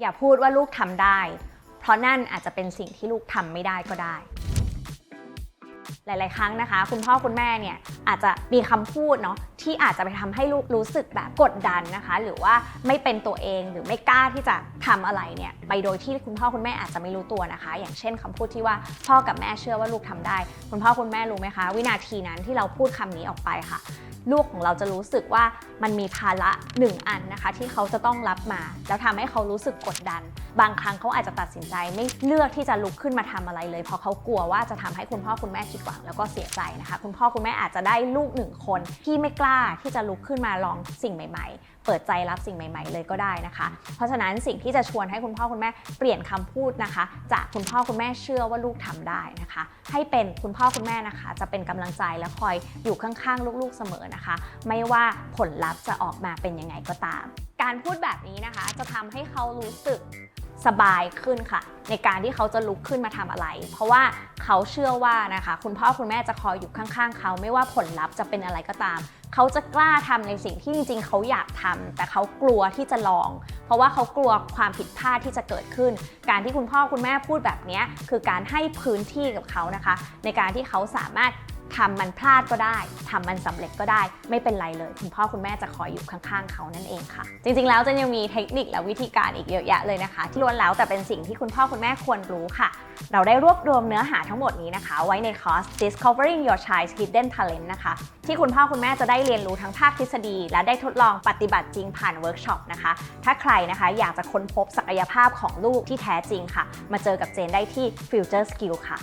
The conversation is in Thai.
อย่าพูดว่าลูกทำได้ เพราะนั่นอาจจะเป็นสิ่งที่ลูกทำไม่ได้ก็ได้ หลาย ๆ ครั้งนะคะ คุณพ่อคุณแม่เนี่ยอาจจะมีคำพูดเนาะที่อาจจะไปทำให้ลูกรู้สึกแบบกดดันนะคะ หรือว่าไม่เป็นตัวเองหรือไม่กล้าที่จะทำอะไรเนี่ยไปโดยที่คุณพ่อคุณแม่อาจจะไม่รู้ตัวนะคะ อย่างเช่นคำพูดที่ว่าพ่อกับแม่เชื่อว่าลูกทำได้ คุณพ่อคุณแม่รู้ไหมคะ วินาทีนั้นที่เราพูดคำนี้ออกไปค่ะ ลูกของเราจะรู้สึกว่ามันมีภาระหนึ่งอันนะคะที่เขาจะต้องรับมา แล้วทำให้เขารู้สึกกดดัน บางครั้งเขาอาจจะตัดสินใจไม่เลือกที่จะลุกขึ้นมาทำอะไรเลย เพราะเขากลัวว่าจะทำให้คุณพ่อคุณแม่ผิดหวังแล้วก็เสียใจนะคะ คุณพ่อคุณแม่อาจจะได้ลูกหนึ่งคนที่ไม่กล้าที่จะลุกขึ้นมาลองสิ่งใหม่ ๆ เปิดใจรับสิ่งใหม่ ๆ เลยก็ได้นะคะ เพราะฉะนั้นสิ่งที่จะชวนให้คุณพ่อคุณแม่เปลี่ยนคำพูดนะคะ จากคุณพ่อคุณแม่เชื่อว่าลูกทำได้นะคะ ให้เป็นคุณพ่อคุณแม่นะคะ จะเป็นกำลังใจและคอยอยู่ข้างๆลูกๆเสมอนะคะ ไม่ว่าผลลัพธ์จะออกมาเป็นยังไงก็ตาม การพูดแบบนี้นะคะ จะทำให้เขารู้สึก สบายขึ้นค่ะ ในการที่เขาจะลุกขึ้นมาทำอะไร เพราะว่าเขาเชื่อว่านะคะ คุณพ่อคุณแม่จะคอยอยู่ข้างๆ เขาไม่ว่าผลลัพธ์จะเป็นอะไรก็ตาม เขาจะกล้าทำในสิ่งที่จริงๆ เขาอยากทำแต่เขากลัวที่จะลอง เพราะว่าเขากลัวความผิดพลาดที่จะเกิดขึ้น การที่คุณพ่อคุณแม่พูดแบบนี้คือการให้พื้นที่กับเขานะคะ ในการที่เขาสามารถ ทำมันพลาดก็ได้ทำมันสำเร็จก็ได้ ไม่เป็นไรเลย คุณพ่อคุณแม่จะคอยอยู่ข้างๆ เขานั่นเองค่ะ จริงๆ แล้วจะยังมีเทคนิคและวิธีการอีกเยอะแยะเลยนะคะ ที่ล้วนแล้วแต่เป็นสิ่งที่คุณพ่อคุณแม่ควรรู้ค่ะ เราได้รวบรวมเนื้อหาทั้งหมดนี้นะคะ ไว้ในคอร์ส Discovering Your Child's Hidden Talent นะคะ ที่คุณพ่อคุณแม่จะได้เรียนรู้ทั้งภาคทฤษฎี และได้ทดลองปฏิบัติจริงผ่านเวิร์กช็อปนะคะ ถ้าใครนะคะอยากจะค้นพบศักยภาพของลูกที่แท้จริงค่ะ มาเจอกับเจนได้ที่ Future Skill ค่ะ